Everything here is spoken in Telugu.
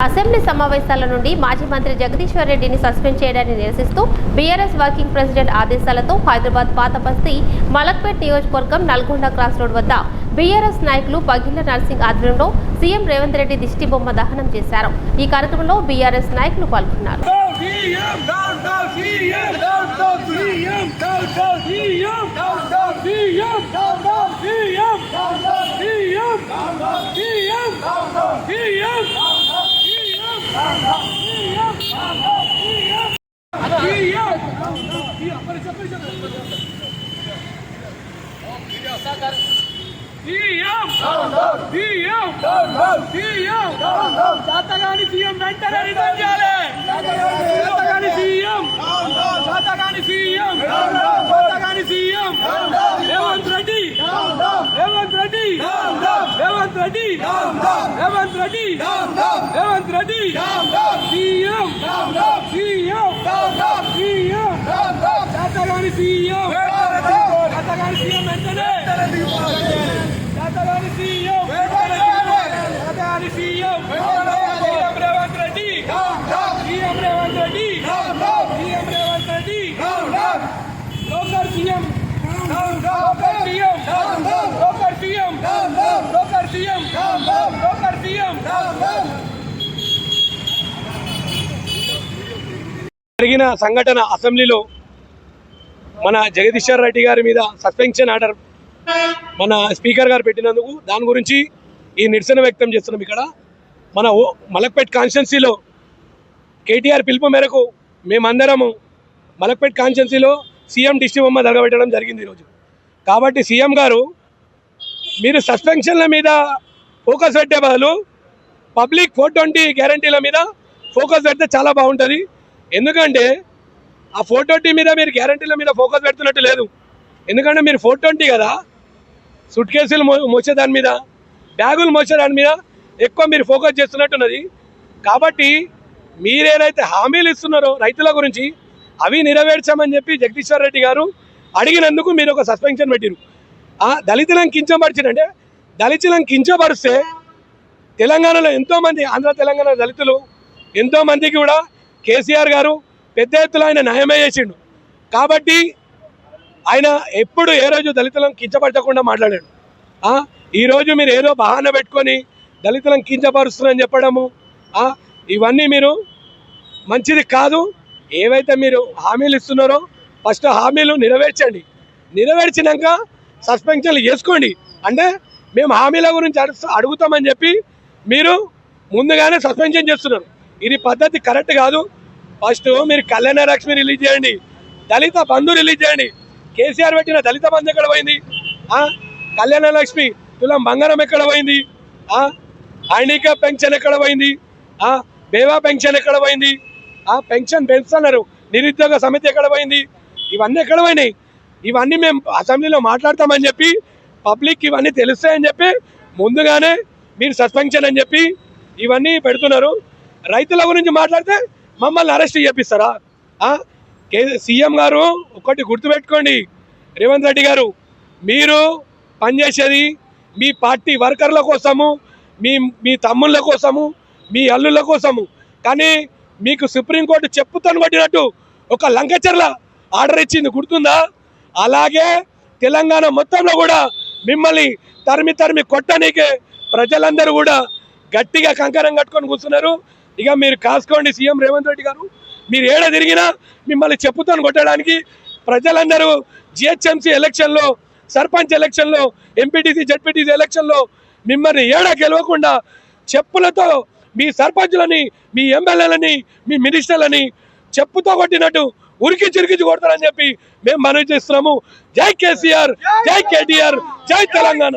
అసెంబ్లీ సమావేశాల నుండి మాజీ మంత్రి జగదీశ్వర్ రెడ్డిని సస్పెండ్ చేయడాన్ని నిరసిస్తూ బీఆర్ఎస్ వర్కింగ్ ప్రెసిడెంట్ ఆదేశాలతో హైదరాబాద్ పాత బస్తీ మలక్పేట్ నియోజకవర్గం నల్గొండ క్రాస్ రోడ్ వద్ద బీఆర్ఎస్ నాయకులు పగిళ్ళ నర్సింగ్ ఆధ్వర్యంలో సీఎం రేవంత్ రెడ్డి దిష్టి బొమ్మ దహనం చేశారు ఈ కార్యక్రమంలో బీఆర్ఎస్ నాయకులు పాల్గొన్నారు సీఎం శాతగాని సీఎం వెంటనే రిటర్న్ చేయాలి శాతగాని సీఎం శాతగాని CM శాతగాని CM Revanth Reddy Revanth Reddy Revanth Reddy Revanth Reddy Revanth Reddy CM CM CM శాతగాని CM శాతగాని సీఎం వెంటనే శాతగాని CM శాతగాని CM CM Revanth Reddy CM Revanth Reddy CM Revanth Reddy locker CM loafer CM loafer CM loafer CM loafer CM జరిగిన సంఘటన అసెంబ్లీలో మన జగదీశ్వర్ రెడ్డి గారి మీద సస్పెన్షన్ ఆర్డర్ మన స్పీకర్ గారు పెట్టినందుకు దాని గురించి ఈ నిరసన వ్యక్తం చేస్తున్నాం ఇక్కడ. మన ఓ- మలక్పేట్ కాన్స్టిట్యున్సీలో కేటీఆర్ పిలుపు మేరకు మేమందరము మలక్పేట్ కాన్స్టిట్యున్సీలో సీఎం డిస్టి బొమ్మ జరగబెట్టడం జరిగింది ఈరోజు. కాబట్టి సీఎం గారు మీరు సస్పెన్షన్ల మీద ఫోకస్ పెట్టే బదులు పబ్లిక్ ఫోర్ ట్వంటీ గ్యారంటీల మీద ఫోకస్ పెడితే చాలా బాగుంటుంది. ఎందుకంటే ఆ ఫోర్ ట్వంటీ మీద మీరు గ్యారంటీల మీద ఫోకస్ పెడుతున్నట్టు లేదు. ఎందుకంటే మీరు ఫోర్ ట్వంటీ కదా. సుట్ కేసులు మో మోసే దాని మీద బ్యాగులు మోసే దాని మీద ఎక్కువ మీరు ఫోకస్ చేస్తున్నట్టున్నది. కాబట్టి మీరేదైతే హామీలు ఇస్తున్నారో రైతుల గురించి అవి నెరవేర్చామని చెప్పి జగదీశ్వర్ రెడ్డి గారు అడిగినందుకు మీరు ఒక సస్పెన్షన్ పెట్టిరు. ఆ దళితులను కించపరిచినంటే దళితులను కించపరిస్తే తెలంగాణలో ఎంతోమంది ఆంధ్ర తెలంగాణ దళితులు ఎంతోమందికి కూడా కేసీఆర్ గారు పెద్ద ఎత్తులో ఆయన న్యాయమే చేసిండు. కాబట్టి ఆయన ఎప్పుడు ఏ రోజు దళితులను కించపరచకుండా మాట్లాడాడు. ఈరోజు మీరు ఏదో బహాన పెట్టుకొని దళితులను కించపరుస్తున్నారని చెప్పడము ఇవన్నీ మీరు మంచిది కాదు. ఏవైతే మీరు హామీలు ఇస్తున్నారో ఫస్ట్ హామీలు నెరవేర్చండి. నెరవేర్చినాక సస్పెన్షన్లు చేసుకోండి. అంటే మేము హామీల గురించి అడుగుతామని చెప్పి మీరు ముందుగానే సస్పెన్షన్ చేస్తున్నారు. ఇది పద్ధతి కరెక్ట్ కాదు. ఫస్ట్ మీరు కళ్యాణ లక్ష్మి రిలీజ్ చేయండి. దళిత బంధు రిలీజ్ చేయండి. కేసీఆర్ పెట్టిన దళిత బంధు ఎక్కడ పోయింది? కళ్యాణ లక్ష్మి తులం బంగారం ఎక్కడ పోయింది? ఆ? పెన్షన్ ఎక్కడ పోయింది? బేవా పెన్షన్ ఎక్కడ పోయింది? ఆ? పెన్షన్ పెంచుతున్నారు. నిరుద్యోగ సమితి ఎక్కడ పోయింది? ఇవన్నీ ఎక్కడ పోయినాయి? ఇవన్నీ మేము అసెంబ్లీలో మాట్లాడతామని చెప్పి పబ్లిక్ ఇవన్నీ తెలుస్తాయని చెప్పి ముందుగానే మీరు సస్పెన్షన్ అని చెప్పి ఇవన్నీ పెడుతున్నారు. రైతుల గురించి మాట్లాడితే మమ్మల్ని అరెస్ట్ చేపిస్తారా? కే సీఎం గారు ఒకటి గుర్తుపెట్టుకోండి. రేవంత్ రెడ్డి గారు మీరు పనిచేసేది మీ పార్టీ వర్కర్ల కోసము మీ మీ తమ్ముళ్ళ కోసము మీ అల్లుళ్ళ కోసము. కానీ మీకు సుప్రీంకోర్టు చెప్పుతాను కొట్టినట్టు ఒక లంకచర్ల ఆర్డర్ ఇచ్చింది. గుర్తుందా? అలాగే తెలంగాణ మొత్తంలో కూడా మిమ్మల్ని తరిమి తరిమి కొట్టనీకే ప్రజలందరూ కూడా గట్టిగా కంకరం కట్టుకొని కూర్చున్నారు. ఇక మీరు కాసుకోండి సీఎం రేవంత్ రెడ్డి గారు. మీరు ఏడ తిరిగినా మిమ్మల్ని చెప్పుతాను కొట్టడానికి ప్రజలందరూ జిహెచ్ఎంసీ ఎలక్షన్లో సర్పంచ్ ఎలక్షన్లో ఎంపీటీసీ జడ్పీటీసీ ఎలక్షన్లో మిమ్మల్ని ఏడా గెలవకుండా చెప్పులతో మీ సర్పంచులని మీ ఎమ్మెల్యేలని మీ మినిస్టర్లని చెప్పుతో కొట్టినట్టు ఉరికి చిరికించి కొడతారని చెప్పి మేము మనవి చేస్తున్నాము. జై కేసీఆర్ జై కేటీఆర్ జై తెలంగాణ.